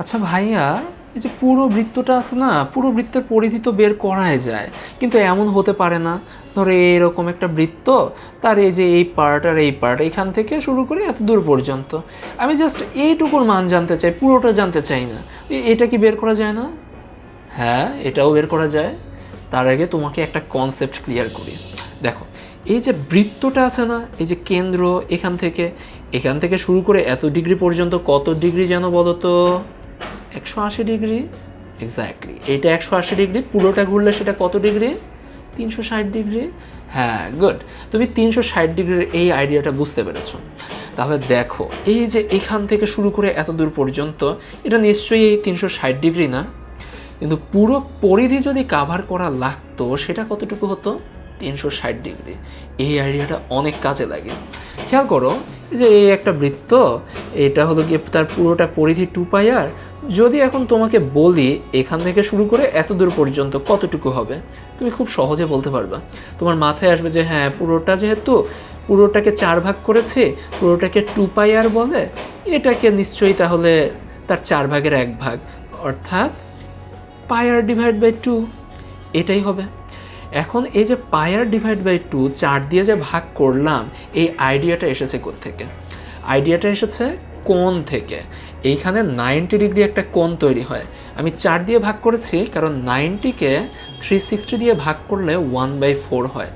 আচ্ছা ভাইয়া, এই যে পুরো বৃত্তটা আছে না, পুরো বৃত্তের পরিধি তো বের করাই যায়। কিন্তু এমন হতে পারে না। ধরো এরকম একটা বৃত্ত, তার এই যে এই পার্ট আর এই পার্ট এখান থেকে শুরু করে এত দূর পর্যন্ত। আমি জাস্ট এইটুকুর মান জানতে চাই, পুরোটা জানতে চাই না। এটা কি বের করা যায় না? হ্যাঁ এটাও বের করা যায়। তার আগে তোমাকে একটা কনসেপ্ট ক্লিয়ার করি। দেখো, এই যে বৃত্তটা আছে না, এই যে কেন্দ্র এখান থেকে এখান থেকে শুরু করে এত ডিগ্রি পর্যন্ত কত ডিগ্রি যেন বলো তো একশো আশি ডিগ্রি? এক্স্যাক্টলি এটা একশো আশি ডিগ্রি পুরোটা ঘুরলে সেটা কত ডিগ্রি? তিনশো ষাট ডিগ্রি? হ্যাঁ গুড তুমি তিনশো ষাট ডিগ্রির এই আইডিয়াটা বুঝতে পেরেছ। তাহলে দেখো এই যে এখান থেকে শুরু করে এত দূর পর্যন্ত এটা নিশ্চয়ই এই তিনশো ষাট ডিগ্রি না? কিন্তু পুরো পরিধি যদি কাভার করা লাগতো সেটা কতটুকু হতো? তিনশো ষাট ডিগ্রি। এই আইডিয়াটা অনেক কাজে লাগে। খেয়াল করো যে এই একটা বৃত্ত, এটা হলো গিয়ে তার পুরোটা পরিধি টু পাই আর যদি এখন তোমাকে বলি এখান থেকে শুরু করে এত দূর পর্যন্ত কতটুকু হবে, তুমি খুব সহজে বলতে পারবা। তোমার মাথায় আসবে যে হ্যাঁ পুরোটা যেহেতু পুরোটাকে চার ভাগ করেছে, পুরোটাকে টু পাই আর বলে, এটাকে নিশ্চয়ই তাহলে তার চার ভাগের এক ভাগ, অর্থাৎ পায়ার ডিভাইড বাই টু এটাই হবে। এখন এই যে পায়ার ডিভাইড বাই টু চার দিয়ে যে ভাগ করলাম, এই আইডিয়াটা এসেছে থেকে আইডিয়াটা এসেছে কোণ থেকে। এইখানে নাইনটি ডিগ্রি একটা কোণ তৈরি হয়। আমি চার দিয়ে ভাগ করেছি, কারণ নাইনটিকে থ্রি সিক্সটি দিয়ে ভাগ করলে ওয়ান বাই ফোর হয়।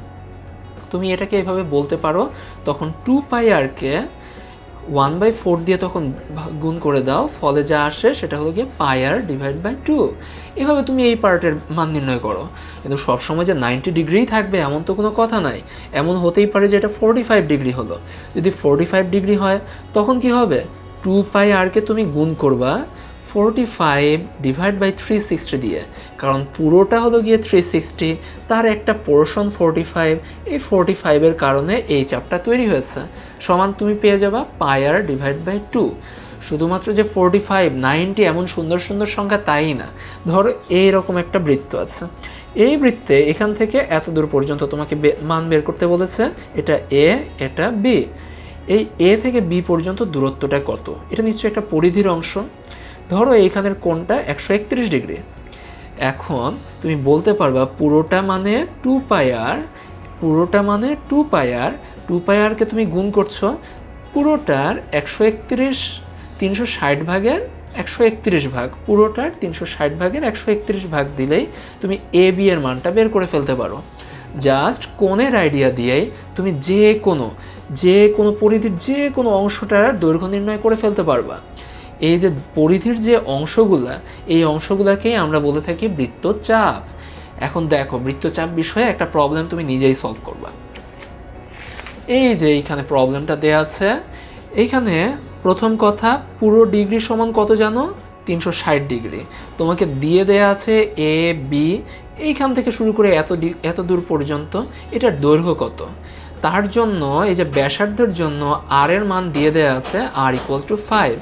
তুমি এটাকে এভাবে বলতে পারো, তখন টু পাই আরকে ওয়ান বাই ফোর দিয়ে তখন গুণ করে দাও। ফলে যা আসে সেটা হলো গিয়ে পায়ার ডিভাইড বাই টু। এভাবে তুমি এই পার্টের মান নির্ণয় করো। কিন্তু সবসময় যে নাইনটি ডিগ্রিই থাকবে এমন তো কোনো কথা নাই। এমন হতেই পারে যে এটা ফোরটি ফাইভ ডিগ্রি হলো। যদি ফোরটি ফাইভ ডিগ্রি হয়, তখন কি হবে? টু পাই আরকে তুমি গুণ করবা। Forty five divide by three sixty দিয়ে, কারণ পুরোটা হলো গিয়ে থ্রি সিক্সটি তার একটা পোর্শন ফোরটি ফাইভ এই ফোরটি ফাইভের কারণে এই চাপটা তৈরি হয়েছে। সমান তুমি পেয়ে যাবা পায়ার ডিভাইড বাই টু শুধুমাত্র যে ফোরটি ফাইভ নাইনটি এমন সুন্দর সুন্দর সংখ্যা তাই না। ধরো এইরকম একটা বৃত্ত আছে। এই বৃত্তে এখান থেকে এত দূর পর্যন্ত তোমাকে মান বের করতে বলেছে, এটা এ এটা বি এই এ থেকে বি পর্যন্ত দূরত্বটা কত? এটা নিশ্চয়ই একটা পরিধির অংশ। ধরো এইখানের কোণটা একশো একত্রিশ ডিগ্রি। এখন তুমি বলতে পারবা পুরোটা মানে টু পায়ার পুরোটা মানে টু পায়ার টু পায়ারকে তুমি গুণ করছ, পুরোটার একশো একত্রিশ তিনশো ষাট ভাগের একশো একত্রিশ ভাগ, পুরোটার তিনশো ষাট ভাগের একশো একত্রিশ ভাগ দিলেই তুমি এ বি এর মানটা বের করে ফেলতে পারো। জাস্ট কোণের আইডিয়া দিয়েই তুমি যে কোনো যে কোনো পরিধির যে কোনো অংশটার দৈর্ঘ্য নির্ণয় করে ফেলতে পারবা। এই যে পরিধির যে অংশগুলা, এই অংশগুলাকেই আমরা বলে থাকি বৃত্তচাপ। এখন দেখো, বৃত্তচাপ বিষয়ে একটা প্রবলেম তুমি নিজেই সলভ করবা। এই যে এইখানে প্রবলেমটা দেয়া আছে, এইখানে প্রথম কথা, পুরো ডিগ্রি সমান কত জানো? তিনশো ষাট ডিগ্রি। তোমাকে দিয়ে দেয়া আছে এ বি এইখান থেকে শুরু করে এত এত দূর পর্যন্ত, এটার দৈর্ঘ্য কত? তার জন্য, এই যে ব্যাসার্ধের জন্য আর এর মান দিয়ে দেয়া আছে আর ইকুয়াল টু ফাইভ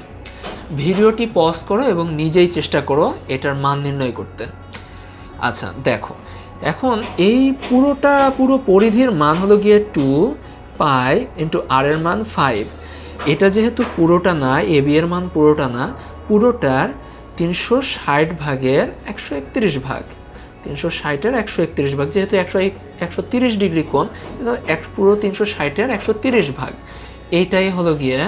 ভিডিওটি পজ করো এবং নিজেই চেষ্টা করো এটার মান নির্ণয় করতে। আচ্ছা দেখো, এখন এই পুরোটা, পুরো পরিধির মান হলো গিয়ে টু পাই ইন্টু আর এর মান ফাইভ এটা যেহেতু পুরোটা না এ বি এর মান পুরোটা না, পুরোটার তিনশো ষাট ভাগের একশো একত্রিশ ভাগ। তিনশো ষাটের একশো একত্রিশ ভাগ, যেহেতু একশো একশো তিরিশ ডিগ্রি কোণ এক, পুরো তিনশো ষাটের একশো তিরিশ ভাগ। এইটাই হলো গিয়ে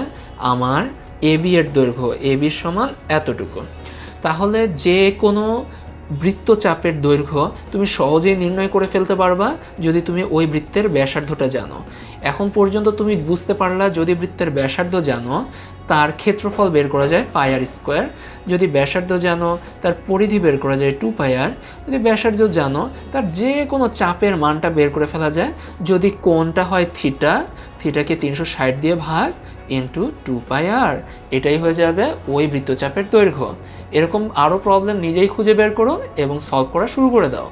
আমার এ বি এর দৈর্ঘ্য, এ বির সমান এতটুকু। তাহলে যে কোনো বৃত্তচাপের দৈর্ঘ্য তুমি সহজেই নির্ণয় করে ফেলতে পারবা যদি তুমি ওই বৃত্তের ব্যাসার্ধটা জানো। এখন পর্যন্ত তুমি বুঝতে পারলা যদি বৃত্তের ব্যাসার্ধ জানো, তার ক্ষেত্রফল বের করা যায় পায়ার স্কোয়ার। যদি ব্যাসার্ধ জানো, তার পরিধি বের করা যায় টু পায়ার যদি ব্যাসার্ধ জানো, তার যে কোনো চাপের মানটা বের করে ফেলা যায়। যদি কোনটা হয় থিটা, থিটাকে তিনশো ষাট দিয়ে ভাগ ইন্টু টু পাই আর এটাই হয়ে যাবে ওই বৃত্তচাপের দৈর্ঘ্য। এরকম আরও প্রবলেম নিজেই খুঁজে বের করো এবং সলভ করা শুরু করে দাও।